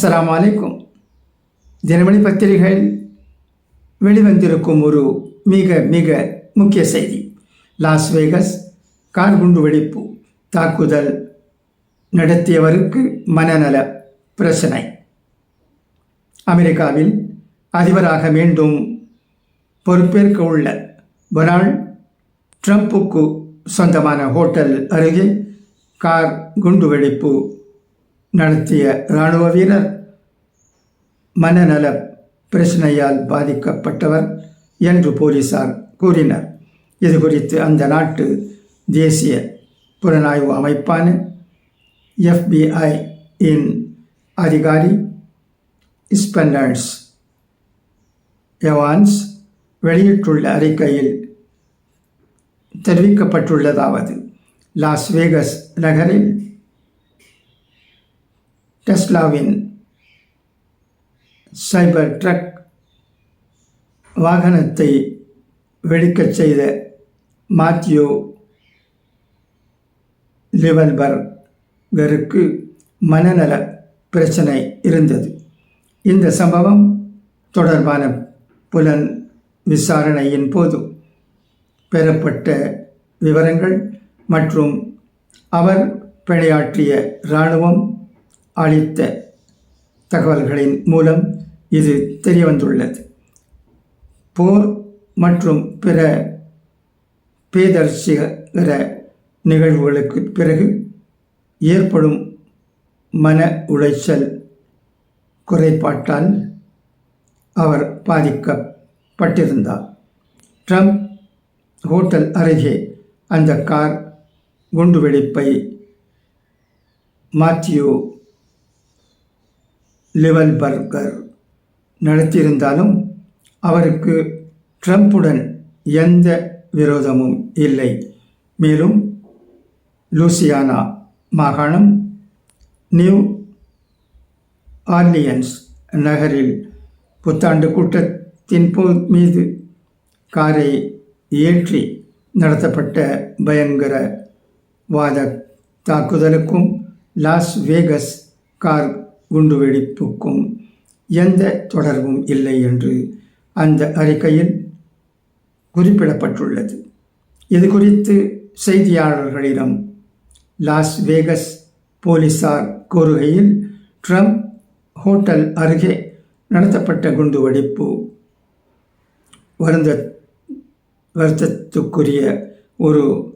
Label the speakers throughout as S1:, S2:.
S1: அஸ்லாம் அலைக்கும் தினமணி பத்திரிகையில் வெளிவந்திருக்கும் ஒரு மிக மிக முக்கிய செய்தி. லாஸ் வேகஸ் கார் குண்டு வெடிப்பு தாக்குதல் நடத்தியவருக்கு மனநல பிரச்சனை. அமெரிக்காவில் அதிபராக மீண்டும் பொறுப்பேற்க உள்ள டொனால்ட் ட்ரம்ப்புக்கு சொந்தமான ஹோட்டல் அருகே கார் குண்டுவெடிப்பு நடத்திய இராணுவ வீரர். மனநல பிரச்சனையால் பாதிக்கப்பட்டவர் என்று போலீசார் கூறினர். இது குறித்து அந்த நாட்டு தேசிய புலனாய்வு அமைப்பான எஃபிஐ இன் அதிகாரி ஸ்பெண்டர்ஸ் எவான்ஸ் வெளியிட்டுள்ள அறிக்கையில் தெரிவிக்கப்பட்டுள்ளதாவது. லாஸ் வேகஸ் நகரில் டெஸ்லாவின் சைபர் ட்ரக் வாகனத்தை வெடிக்கச் செய்த மாத்யூ லிவல்பர்கருக்கு மனநல பிரச்சனை இருந்தது. இந்த சம்பவம் தொடர்பான புலன் விசாரணையின் போது பெறப்பட்ட விவரங்கள் மற்றும் அவர் பணியாற்றிய இராணுவம் அளித்த தகவல்களின் மூலம் இது தெரியவந்துள்ளது. போர் மற்றும் பிற பேதர்ச்சிகர நிகழ்வுகளுக்கு பிறகு ஏற்படும் மன உளைச்சல் குறைபாட்டால் அவர் பாதிக்கப்பட்டிருந்தார். ட்ரம்ப் ஹோட்டல் அருகே அந்த கார் குண்டுவெடிப்பை மாத்தியோ மாத்யூ லிவல்பர்கர் நடத்தியிருந்தாலும் அவருக்கு ட்ரம்ப்புடன் எந்த விரோதமும் இல்லை. மேலும் லூசியானா மாகாணம் நியூ ஆர்லியன்ஸ் நகரில் புத்தாண்டு கூட்டத்தின் போ மீது காரை ஏற்றி நடத்தப்பட்ட பயங்கர வாத தாக்குதலுக்கும் லாஸ் வேகஸ் கார் குண்டுவெடிப்புக்கும் எந்த தொடர்பும் இல்லை என்று அந்த அறிக்கையில் குறிப்பிடப்பட்டுள்ளது. இது குறித்து செய்தியாளர்களிடம் லாஸ் வேகஸ் போலீசார் கூறுகையில் ட்ரம்ப் ஹோட்டல் அருகே நடத்தப்பட்ட குண்டுவெடிப்பு வருந்த வருத்தத்துக்குரிய ஒரு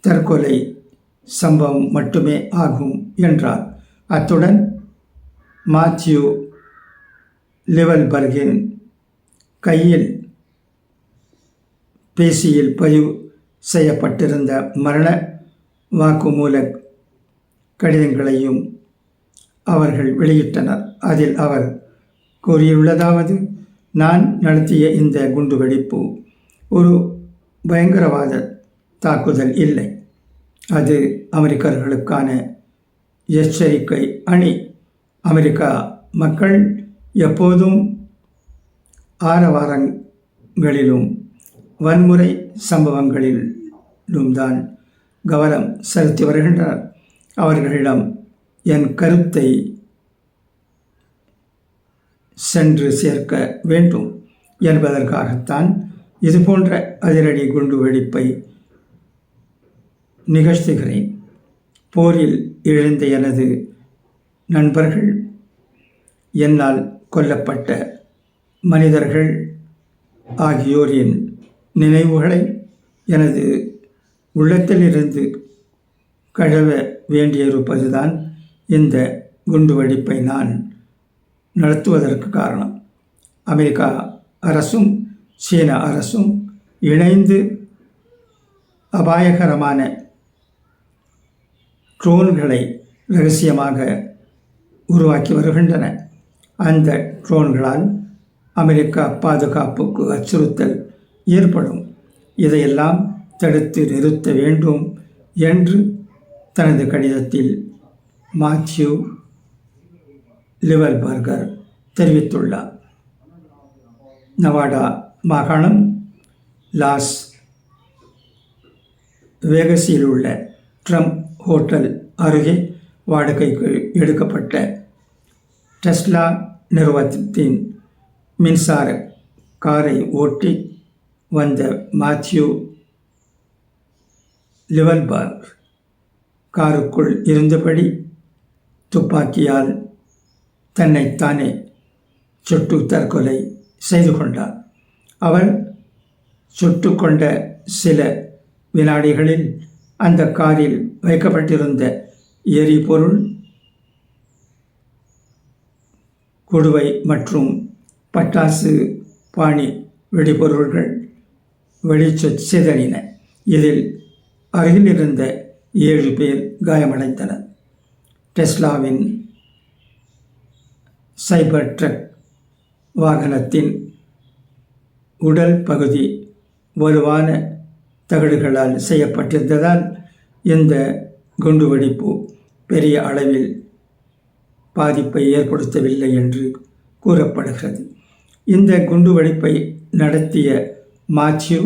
S1: தற்கொலை சம்பவம் மட்டுமே ஆகும் என்றார். அத்துடன் மாத்யூ லிவல்பர்கின் கையில் பேசியில் பதிவு செய்யப்பட்டிருந்த மரண வாக்குமூல கடிதங்களையும் அவர்கள் வெளியிட்டனர். அதில் அவர் கூறியுள்ளதாவது நான் நடத்திய இந்த குண்டுவெடிப்பு ஒரு பயங்கரவாத தாக்குதல் இல்லை. அது அமெரிக்கர்களுக்கான எச்சரிக்கை அணி அமெரிக்கா மக்கள் எப்போதும் ஆரவாரங்களிலும் வன்முறை சம்பவங்களிலும் தான் கவனம் செலுத்தி வருகின்றனர். அவர்களிடம் என் கருத்தை சென்று சேர்க்க வேண்டும் என்பதற்காகத்தான் இதுபோன்ற அதிரடி குண்டு வெடிப்பை நிகழ்த்துகிறேன். போரில் இழந்த எனது நண்பர்கள் என்னால் கொல்லப்பட்ட மனிதர்கள் ஆகியோரின் நினைவுகளை எனது உள்ளத்திலிருந்து கழுவ வேண்டியிருப்பதுதான் இந்த குண்டுவெடிப்பை நான் நடத்துவதற்கு காரணம். அமெரிக்கா அரசும் சீன அரசும் இணைந்து அபாயகரமான ட்ரோன்களை ரகசியமாக உருவாக்கி வருகின்றன. அந்த ட்ரோன்களால் அமெரிக்கா பாதுகாப்புக்கு அச்சுறுத்தல் ஏற்படும். இதையெல்லாம் தடுத்து நிறுத்த வேண்டும் என்று தனது கடிதத்தில் மாத்யூ லிவல்பர்கர் தெரிவித்துள்ளார். நவாடா மாகாணம் லாஸ் வேகஸில் உள்ள ட்ரம்ப் ஹோட்டல் அருகே வாடகைக்கு எடுக்கப்பட்ட டெஸ்லா நிறுவனத்தின் மின்சார காரை ஓட்டி வந்த மாத்யூ லிவல்பார் காருக்குள் இருந்தபடி துப்பாக்கியால் தன்னைத்தானே சுட்டு தற்கொலை செய்து கொண்டார். அவர் சுட்டுக்கொண்ட சில வினாடிகளில் அந்த காரில் வைக்கப்பட்டிருந்த எரிபொருள் குடுவை மற்றும் பட்டாசு பாணி வெடிபொருள்கள் வெளிச்ச சிதறின. இதில் அருகிலிருந்த ஏழு பேர் காயமடைந்தனர். டெஸ்லாவின் சைபர் ட்ரக் வாகனத்தின் உடல் பகுதி வலுவான தகடுகளால் செய்யப்பட்டிருந்ததால் இந்த குண்டுவெடிப்பு பெரிய அளவில் பாதிப்பை ஏற்படுத்தவில்லை என்று கூறப்படுகிறது. இந்த குண்டுவெடிப்பை நடத்திய மாத்யூ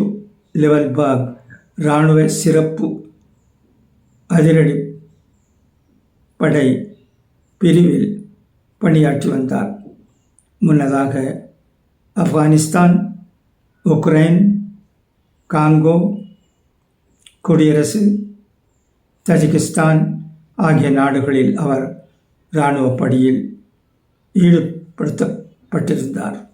S1: லெவல்பாக் இராணுவ சிறப்பு அதிரடி படை பிரிவில் பணியாற்றி வந்தார். முன்னதாக ஆப்கானிஸ்தான் உக்ரைன் காங்கோ குடியரசு தஜிகிஸ்தான் ஆகிய நாடுகளில் அவர் இராணுவ பணியில் ஈடுபடுத்தப்பட்டிருந்தார்.